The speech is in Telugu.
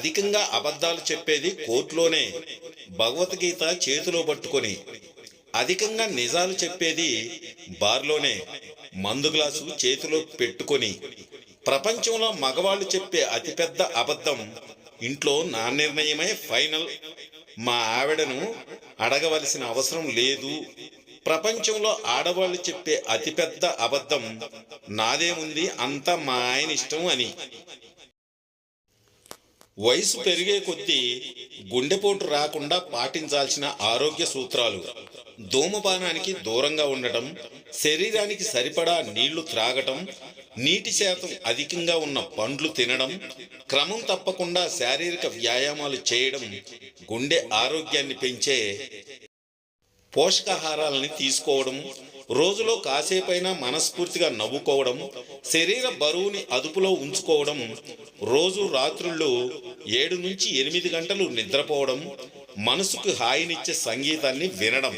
అధికంగా అబద్ధాలు చెప్పేది కోర్టులోనే. భగవద్గీత చేతిలో పట్టుకొని. అధికంగా నిజాలు చెప్పేది బార్లోనే. మందు గ్లాసు చేతిలో పెట్టుకొని. ప్రపంచంలో మగవాళ్ళు చెప్పే అతిపెద్ద అబద్ధం ఇంట్లో నా నిర్ణయమే ఫైనల్. మా ఆవిడను అడగవలసిన అవసరం లేదు. ప్రపంచంలో ఆడవాళ్ళు చెప్పే అతిపెద్ద అబద్ధం నాదేముంది అంతా మా ఆయన ఇష్టం అని. వయసు పెరిగే కొద్దీ గుండెపోటు రాకుండా పాటించాల్సిన ఆరోగ్య సూత్రాలు. ధూమపానానికి దూరంగా ఉండటం శరీరానికి సరిపడా నీళ్ళు త్రాగటం నీటి శాతం అధికంగా ఉన్న పండ్లు తినడం క్రమం తప్పకుండా శారీరక వ్యాయామాలు చేయడం గుండె ఆరోగ్యాన్ని పెంచే పోషకాహారాలని తీసుకోవడం రోజులో కాసేపైనా మనస్ఫూర్తిగా నవ్వుకోవడం శరీర బరువుని అదుపులో ఉంచుకోవడం రోజు రాత్రుళ్ళు ఏడు నుంచి ఎనిమిది గంటలు నిద్రపోవడం మనసుకు హాయినిచ్చే సంగీతాన్ని వినడం.